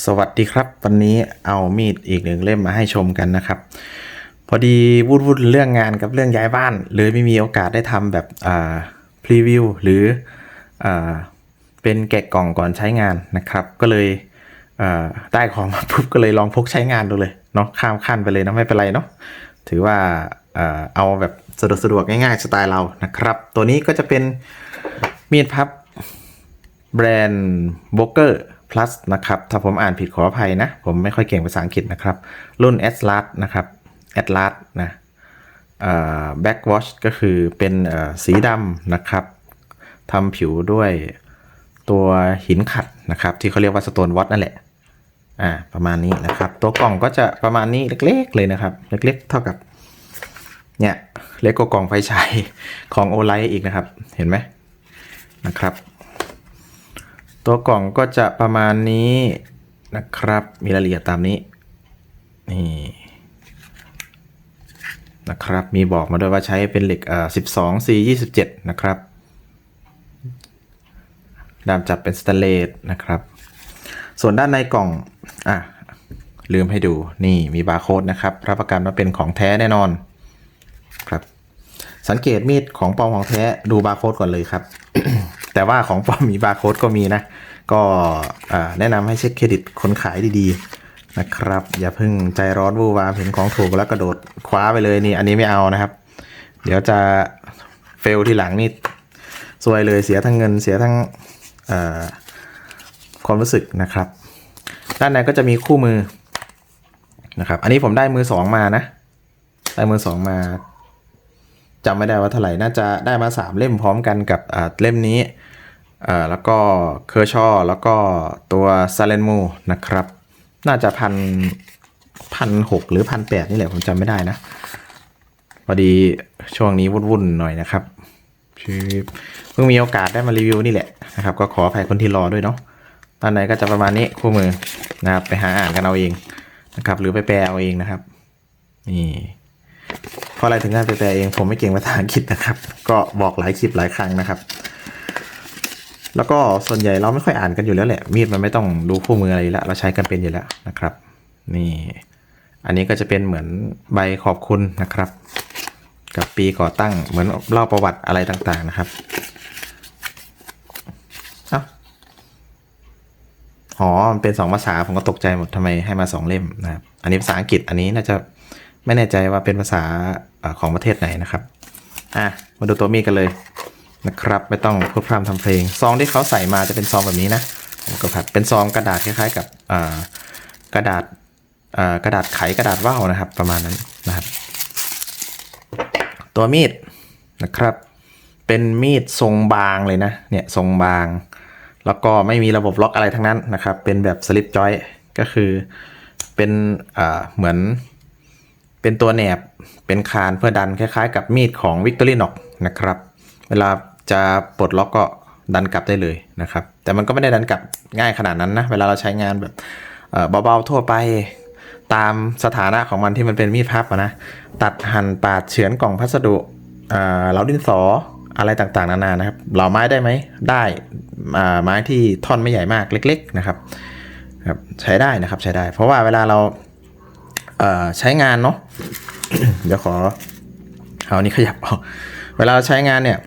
สวัสดีครับ วันนี้เอามีดอีกหนึ่งเล่มมาให้ชมกันนะครับ พอดีวุ่นวุ่นเรื่องงานกับเรื่องย้ายบ้าน เลยไม่มีโอกาสได้ทำแบบอ่าพรีวิวหรืออ่าเป็นแกะกล่องก่อนใช้งานนะครับ ก็เลยอ่ได้ของมาปุ๊บก็เลยลองพกใช้งานดูเลยเนาะข้ามขั้นไปเลยนะไม่เป็นไรเนาะถือว่าเอาแบบสะดวกสะดวกง่ายๆสไตล์เรานะครับ ตัวนี้ก็จะเป็นมีดพับแบรนด์ b o k e r Plus นะครับ ถ้าผมอ่านผิดขออภัยนะ ผมไม่ค่อยเก่งภาษาอังกฤษนะครับ รุ่น Atlas นะครับ Atlas นะ Backwash ก็คือเป็นสีดำนะครับทำผิวด้วยตัวหินขัดนะครับ ที่เขาเรียกว่า Stone Wash นั่นแหละอ่าประมาณนี้นะครับ ตัวกล่องก็จะประมาณนี้เล็กๆเลยนะครับ เล็กๆ เท่ากับเนี่ยเล็กกว่ากล่องไฟฉายของโอไลอีกนะครับ เห็นไหมนะครับ ตัวกล่องก็จะประมาณนี้นะครับ มีรายละเอียดตามนี้ นี่นะครับ มีบอกมาด้วยว่าใช้เป็นเหล็กเอ่อ12 C 27นะครับดามจับเป็นสแตนเลสนะครับ ส่วนด้านในกล่อง อะ ลืมให้ดู นี่มีบาร์โค้ดนะครับ รับประกันว่าเป็นของแท้แน่นอน ครับ สังเกตมีดของปลอมของแท้ ดูบาร์โค้ดก่อนเลยครับ แต่ว่าของปลอมมีบาร์โค้ดก็มีนะ ก็แนะนำให้เช็คเครดิตคนขายดีๆนะครับ อย่าเพิ่งใจร้อนวูวามเห็นของถูกแล้วกระโดดคว้าไปเลยนี่อันนี้ไม่เอานะครับ เดี๋ยวจะเฟลทีหลังนี่ซวยเลยเสียทั้งเงินเสียทั้งความรู้สึกนะครับ ด้านในก็จะมีคู่มือนะครับ อันนี้ผมได้มือสองมานะ ได้มือสองมา จำไม่ได้ว่าเท่าไหร่ น่าจะได้มาสามเล่มพร้อมกันกับเล่มนี้ แล้วก็เคอร์ชอแล้วก็ตัวซาเลนมูนะครับ น่าจะพันพันหกหรือพันแปดนี่แหละผมจำไม่ได้นะ พอดีช่วงนี้วุ่นๆหน่อยนะครับเพิ่งมีโอกาสได้มารีวิวนี่แหละนะครับ ก็ขออภัยคนที่รอด้วยเนาะตอนไหนก็จะประมาณนี้คู่มือนะครับ ไปหาอ่านกันเอาเองนะครับ หรือไปแปลเอาเองนะครับนี่ ราะอะไรถึงได้ไปแปลเอง ผมไม่เก่งภาษาอังกฤษนะครับ ก็บอกหลายคลิปหลายครั้งนะครับ แล้วก็ส่วนใหญ่เราไม่ค่อยอ่านกันอยู่แล้วแหละ มีดมันไม่ต้องดูคู่มืออะไรแล้วเราใช้กันเป็นอยู่แล้วนะครับ นี่ อันนี้ก็จะเป็นเหมือนใบขอบคุณนะครับ กับปีก่อตั้งเหมือนเล่าประวัติอะไรต่างๆนะครับอ๋อมันเป็นสองภาษาผมก็ตกใจหมดทำไมให้มาสองเล่มนะครับ อันนี้ภาษาอังกฤษ อันนี้น่าจะ ไม่แน่ใจว่าเป็นภาษาอของประเทศไหนนะครับอะมาดูตัวมีดกันเลยนะครับ ไม่ต้องพูดพร่ำทำเพลง ซองที่เขาใส่มาจะเป็นซองแบบนี้นะผมก็ผัดเป็นซองกระดาษคล้ายๆ กับกระดาษกระดาษไขกระดาษว่าวนะครับ ประมาณนั้นนะครับ ตัวมีดนะครับ เป็นมีดทรงบางเลยนะเนี่ยทรงบาง แล้วก็ไม่มีระบบล็อกอะไรทั้งนั้นนะครับ เป็นแบบสลิปจอยก็คือเป็นเหมือน เป็นตัวแหนบเป็นคานเพื่อดันคล้ายๆ กับมีดของ Victorinox นะครับ เวลาจะปลดล็อกก็ดันกลับได้เลยนะครับ แต่มันก็ไม่ได้ดันกลับง่ายขนาดนั้นนะ เวลาเราใช้งานแบบเบาๆทั่วไปตามสถานะของมันที่มันเป็นมีดพับนะ ตัดหั่นปาดเฉือนกล่องพัสดุเหลาดินสออะไรต่างๆ นานานะครับเหลาไม้ได้ไหมได้ไม้ที่ท่อนไม่ใหญ่มากเล็ก ๆนะครับครับใช้ได้นะครับใช้ได้ เพราะว่าเวลาเรา ใช้งานเนาะเดี๋ยวขอเอาอันนี้ขยับเอาเวลาเราใช้งานเนี่ย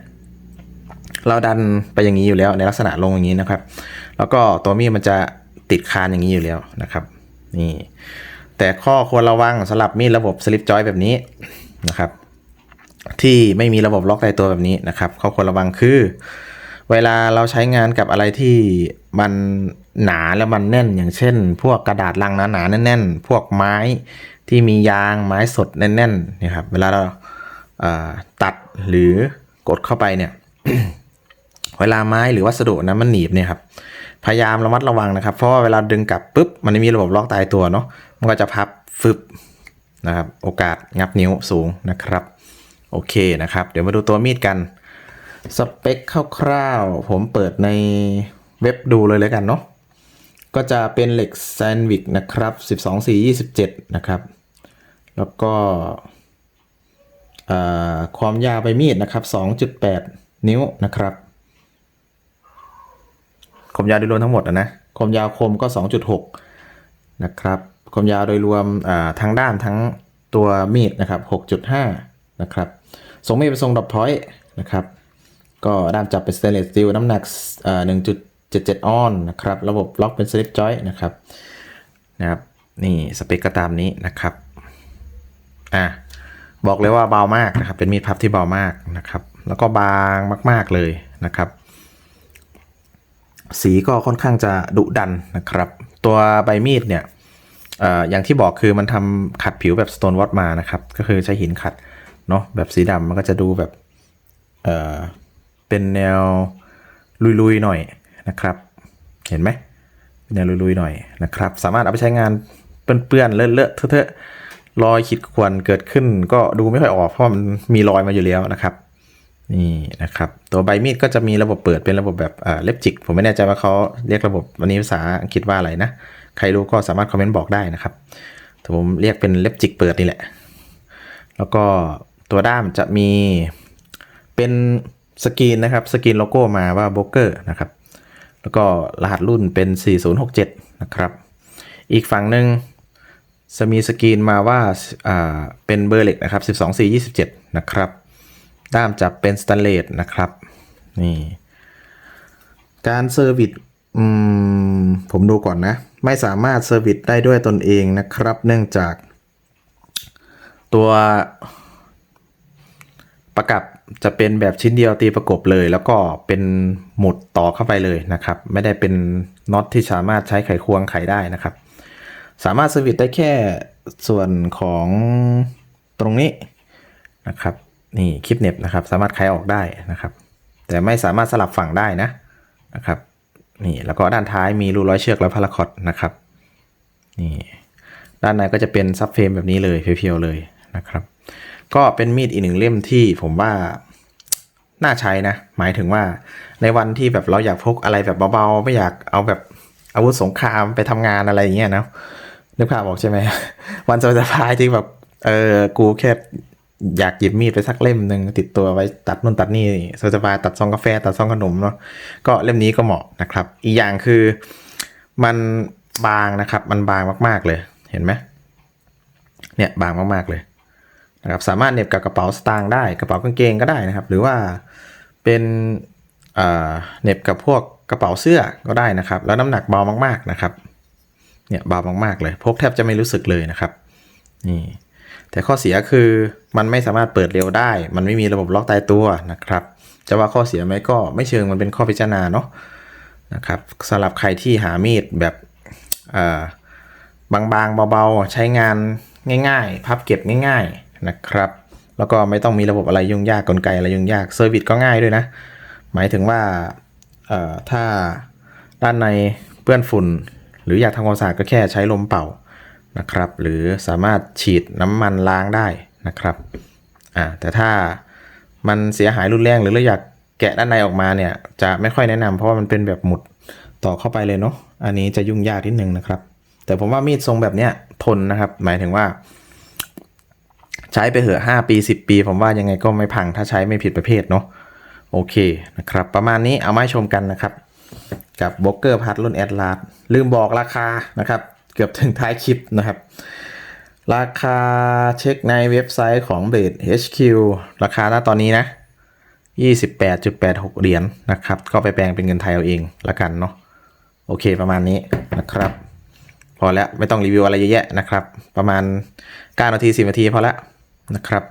เราดันไปอย่างนี้อยู่แล้วในลักษณะลงอย่างนี้นะครับ แล้วก็ตัวมีดมันจะติดคานอย่างนี้อยู่แล้วนะครับนี่แต่ข้อควรระวังสำหรับมีดระบบสลิปจอยแบบนี้นะครับ ที่ไม่มีระบบล็อกในตัวแบบนี้นะครับ ข้อควรระวังคือ เวลาเราใช้งานกับอะไรที่มันหนาแล้วมันแน่นอย่างเช่น พวกกระดาษลังหนาๆแน่นๆ พวกไม้ ที่มียางไม้สดแน่นๆเนี่ยครับเวลาเราเตัดหรือกดเข้าไปเนี่ย เวลาไม้หรือวัสดุนะมันหนีบเนี่ยครับพยายามระมัดระวังนะครับ เพราะว่าเวลาดึงกลับปุ๊บมันไม่มีระบบล็อกตายตัวเนาะมันก็จะพับฟึบนะครับโอกาสงับนิ้วสูงนะครับ โอเคนะครับ เดี๋ยวมาดูตัวมีดกันสเปคคร่าวๆผมเปิดในเว็บดูเลยเลยกันเนาะก็จะเป็นเหล็กแซนวิกนะครับ 12 4 27 นะครับ แล้วก็ความยาวใบมีดนะครับ 2.8 นิ้วนะครับความยาวโดยรวมทั้งหมดอะนะความยาวคมก็ 2.6 นะครับความยาวโดยรวมอ่าทั้งด้านทั้งตัวมีดนะครับ 6.5 นะครับทรงมีดเป็นทรงดอปพอยต์นะครับ ก็ด้ามจับเป็นสเตนเลสสตีลน้ำหนักอ่า1.77 ออนนะครับ ระบบล็อกเป็นสลิปจอยนะครับนะครับ นี่สเปคก็ตามนี้นะครับ อะบอกเลยว่าเบามากนะครับ เป็นมีดพับที่เบามากนะครับ แล้วก็บางมาก ๆเลยนะครับ สีก็ค่อนข้างจะดุดันนะครับ ตัวใบมีดเนี่ยออย่างที่บอกคือมันทำขัดผิวแบบสโตนวอตมานะครับ ก็คือใช้หินขัดเนาะแบบสีดำมันก็จะดูแบบเเป็นแนวลุยๆหน่อยนะครับ เห็นไหมแนวลุยๆหน่อยนะครับ สามารถเอาไปใช้งานเปื้อนๆเลอะๆเทอะๆ รอยขีดข่วนเกิดขึ้นก็ดูไม่ค่อยออกเพราะมันมีรอยมาอยู่แล้วนะครับนี่นะครับ ตัวใบมีดก็จะมีระบบเปิดเป็นระบบแบบเล็บจิก ผมไม่แน่ใจว่าเขาเรียกระบบวันนี้ภาษาอังกฤษว่าอะไรนะ ใครรู้ก็สามารถคอมเมนต์บอกได้นะครับแต่ผมเรียกเป็นเล็บจิกเปิดนี่แหละ แล้วก็ตัวด้ามจะมีเป็นสกรีนนะครับสกรีนโลโก้มาว่าโบเกอร์นะครับ แล้วก็รหัสรุ่นเป็น 4067 นะครับ อีกฝั่งหนึ่ง จะมีสกรีนมาว่าอ่าเป็นเบอร์เหล็กนะครับ 12427 นะครับ ด้ามจับเป็นสแตนเลสนะครับ นี่ การเซอร์วิสอืมผมดูก่อนนะ ไม่สามารถเซอร์วิสได้ด้วยตนเองนะครับ เนื่องจาก ตัวประกับจะเป็นแบบชิ้นเดียวตีประกบเลย แล้วก็เป็นหมุดต่อเข้าไปเลยนะครับ ไม่ได้เป็นน็อตที่สามารถใช้ไขควงไขได้นะครับ สามารถเซอร์วิสได้แค่ส่วนของตรงนี้นะครับ นี่คลิปเน็บนะครับ สามารถไขออกได้นะครับ แต่ไม่สามารถสลับฝั่งได้นะนะครับ นี่แล้วก็ด้านท้ายมีรูร้อยเชือกและพาราคอตนะครับ นี่ด้านในก็จะเป็นซับเฟรมแบบนี้เลยเพียวๆเลยนะครับ ก็เป็นมีดอีกหนึ่งเล่มที่ผมว่าน่าใช้นะ หมายถึงว่าในวันที่แบบเราอยากพกอะไรแบบเบาๆ ไม่อยากเอาแบบอาวุธสงครามไปทำงานอะไรอย่างเงี้ยนะ นึกภาพออกใช่ไหมวันสบายที่แบบเออกูแค่อยากหยิบมีดไปสักเล่มหนึ่งติดตัวไว้ตัดนู่นตัดนี่สบายตัดซองกาแฟตัดซองขนมเนาะก็เล่มนี้ก็เหมาะนะครับ อีกอย่างคือมันบางนะครับ มันบางมากๆเลยเห็นไหมเนี่ยบางมากๆเลยนะครับสามารถเน็บกับกระเป๋าสตางค์ได้กระเป๋ากางเกงก็ได้นะครับ หรือว่าเป็นเน็บกับพวกกระเป๋าเสื้อก็ได้นะครับ แล้วน้ำหนักเบามากๆนะครับ เนี่ยเบามากๆเลย พกแทบจะไม่รู้สึกเลยนะครับนี่แต่ข้อเสียคือมันไม่สามารถเปิดเร็วได้ มันไม่มีระบบล็อกตายตัวนะครับ จะว่าข้อเสียไหมก็ไม่เชิงมันเป็นข้อพิจารณาเนาะนะครับสำหรับใครที่หามีดแบบบางๆเบาๆ ใช้งานง่ายๆ พับเก็บง่ายๆนะครับ แล้วก็ไม่ต้องมีระบบอะไรยุ่งยากกลไกอะไรยุ่งยากเซอร์วิสก็ง่ายด้วยนะ หมายถึงว่าถ้าด้านในเปื้อนฝุ่น หรืออยากทำความสะอาดก็แค่ใช้ลมเป่านะครับ หรือสามารถฉีดน้ำมันล้างได้นะครับอ่าแต่ถ้ามันเสียหายรุนแรงหรือเราอยากแกะด้านในออกมาเนี่ยจะไม่ค่อยแนะนำเพราะว่ามันเป็นแบบหมุดต่อเข้าไปเลยเนาะอันนี้จะยุ่งยากนิดนึงนะครับ แต่ผมว่ามีดทรงแบบเนี้ยทนนะครับ หมายถึงว่า ใช้ไปเหอะห้าปีสิบปี ผมว่ายังไงก็ไม่พังถ้าใช้ไม่ผิดประเภทเนาะโอเคนะครับ ประมาณนี้เอามาให้ชมกันนะครับ กับบล็อกเกอร์พัดรุ่นแอดลาสลืมบอกราคานะครับ เกือบถึงท้ายคลิปนะครับ ราคาเช็คในเว็บไซต์ของ b l a d e HQ ราคาณตอนนี้นะ 28.86 เหรียญนะครับ ก็ไปแปลงเป็นเงินไทยเอาเองละกันเนาะโอเคประมาณนี้นะครับ พอแล้วไม่ต้องรีวิวอะไรเยอะแยะนะครับ ประมาณ 9 นาที 10 นาทีพอแล้วนะครับ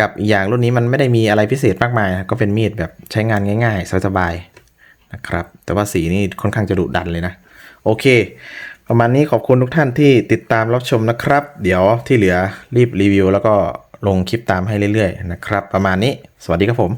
กับอีกอย่างรุ่นนี้มันไม่ได้มีอะไรพิเศษมากมาย ก็เป็นมีดแบบใช้งานง่าย ๆ สบายๆ นะครับ แต่ว่าสีนี่ค่อนข้างจะดุดันเลยนะ โอเค ประมาณนี้ขอบคุณทุกท่านที่ติดตามรับชมนะครับ เดี๋ยวที่เหลือรีบรีวิวแล้วก็ลงคลิปตามให้เรื่อยๆนะครับ ประมาณนี้ สวัสดีครับผม